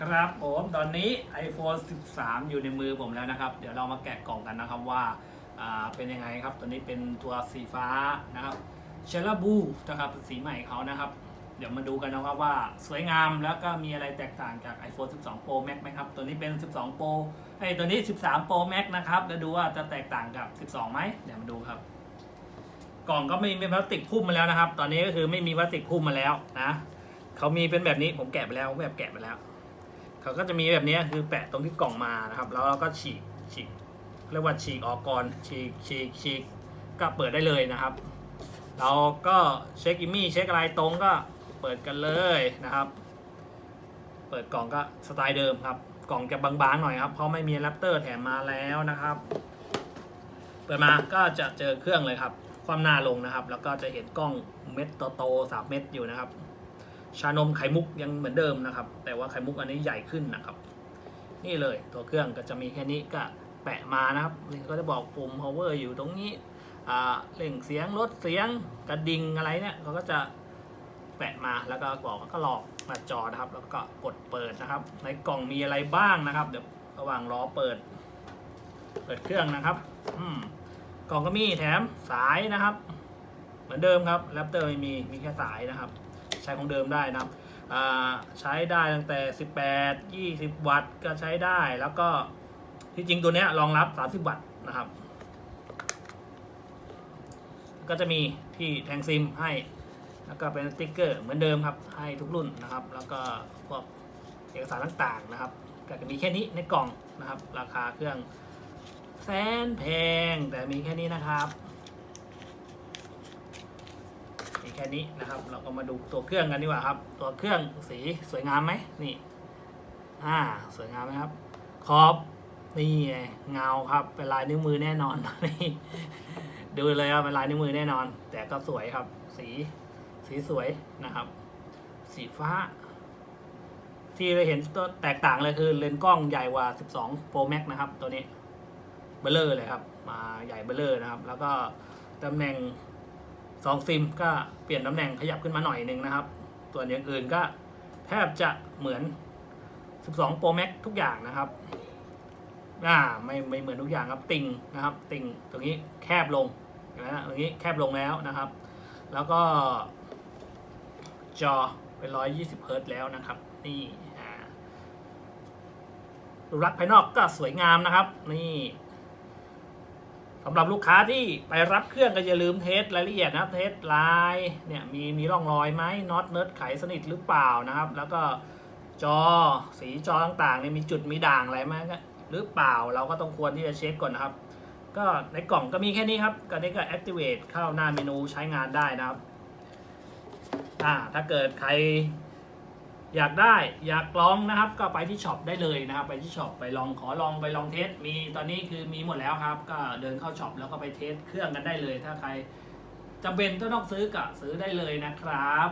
ครับผมตอนนี้ iPhone 13 อยู่ในมือผมแล้วนะครับ เดี๋ยวเรามาแกะกล่องกันนะครับว่าเป็นยังไงครับตัวนี้เป็นตัวสีฟ้านะครับเชลบูนะครับสีใหม่เขานะครับ เดี๋ยวมาดูกันนะครับว่าสวยงามแล้วก็มีอะไรแตกต่างจาก iPhone 12 Pro Max ไหมครับตัวนี้เป็น 12 Pro ไอ้ตัวนี้ 13 Pro Max นะครับเดี๋ยวดูว่าจะแตกต่างกับ 12ไหมเดี๋ยวมาดูครับ กล่องก็ไม่มีพลาสติกหุ้มมาแล้วนะครับ ตอนนี้ก็คือไม่มีพลาสติกหุ้มมาแล้วนะเขามีเป็นแบบนี้ผมแกะไปแล้วแบบแกะไปแล้ว เขาก็จะมีแบบนี้คือแปะตรงที่กล่องมานะครับ แล้วเราก็ฉีกฉีกเรียกว่าฉีกออกก่อนฉีกฉีกฉีกก็เปิดได้เลยนะครับ เราก็เช็คอิมมี่เช็คอะไรตรงก็เปิดกันเลยนะครับ เปิดกล่องก็สไตล์เดิมครับกล่องจะบางๆหน่อยครับเพราะไม่มีแรปเตอร์แถมมาแล้วนะครับ เปิดมาก็จะเจอเครื่องเลยครับ ความหน้าลงนะครับ แล้วก็จะเห็นกล้องเม็ดโตๆสามเม็ดอยู่นะครับ ชานมไข่มุกยังเหมือนเดิมนะครับ แต่ว่าไข่มุกอันนี้ใหญ่ขึ้นนะครับ นี่เลยตัวเครื่องก็จะมีแค่นี้ก็แปะมานะครับนี่ก็จะบอกปุ่ม power อยู่ตรงนี้เร่งเสียงลดเสียงกระดิ่งอะไรเนี่ยเขาก็จะแปะมาแล้วก็บอกก็หลอกหน้าจอนะครับ แล้วก็กดเปิดนะครับ ในกล่องมีอะไรบ้างนะครับ เดี๋ยวระหว่างรอเปิด เปิดเครื่องนะครับอืมกล่องก็มีแถมสายนะครับ เหมือนเดิมครับแรปเตอร์ไม่มีมีแค่สายนะครับ ใช้ของเดิมได้นะครับใช้ได้ตั้งแต่ 18 20 วัตต์ก็ใช้ได้แล้วก็ที่จริงตัวนี้รองรับ 30 วัตต์นะครับ ก็จะมีที่แทงซิมให้ แล้วก็เป็นสติ๊กเกอร์เหมือนเดิมครับ ให้ทุกรุ่นนะครับ แล้วก็พวกเอกสารต่างๆนะครับ ก็จะมีแค่นี้ในกล่องนะครับ ราคาเครื่องแสนแพงแต่มีแค่นี้นะครับ มี แค่นี้นะครับ เราก็มาดูตัวเครื่องกันดีกว่าครับ ตัวเครื่องสีสวยงามไหมนี่ อ่า สวยงามไหมครับ ขอบนี่ไงเงาครับ เป็นลายนิ้วมือแน่นอนนี่ดูเลยครับเป็นลายนิ้วมือแน่นอน แต่ก็สวยครับ สีสีสวยนะครับ สีฟ้า ที่เราเห็นตัวแตกต่างเลยคือเลนส์กล้องใหญ่กว่า 12 Pro Max นะครับ ตัวนี้เบลเลอร์เลยครับ มาใหญ่เบลเลอร์นะครับ แล้วก็ตำแหน่ง สองซิมก็เปลี่ยนตำแหน่งขยับขึ้นมาหน่อยหนึ่งนะครับ ส่วนอย่างอื่นก็แทบจะเหมือน 12 Pro Max ทุกอย่างนะครับอ่าไม่ไม่เหมือนทุกอย่างครับติ่งนะครับ ติ่งตรงนี้แคบลงนไหมฮะตรงนี้แคบลงแล้วนะครับ แล้วก็จอเป็น 120เฮิร์ตแล้วนะครับ นี่อ่ารูปลักษณ์ภายนอกก็สวยงามนะครับ นี่ สำหรับลูกค้าที่ไปรับเครื่องก็อย่าลืมเทสรายละเอียดนะครับเทสลายเนี่ยมีมีร่องรอยไหมน็อตเนิร์ดไขสนิทหรือเปล่านะครับ แล้วก็จอสีจอต่างๆเนี่ยมีจุดมีด่างอะไรไหมหรือเปล่าเราก็ต้องควรที่จะเช็คก่อนนะครับ ก็ในกล่องก็มีแค่นี้ครับก็นี้ก็ activate เข้าหน้าเมนูใช้งานได้นะครับอ่าถ้าเกิดใคร อยากได้อยากลองนะครับ ก็ไปที่ช็อปได้เลยนะครับ ไปที่ช็อปไปลองขอลองไปลองเทสมีตอนนี้คือมีหมดแล้วครับ ก็เดินเข้าช็อปแล้วก็ไปเทสเครื่องกันได้เลย ถ้าใครจำเป็นต้องซื้อก็ซื้อได้เลยนะครับ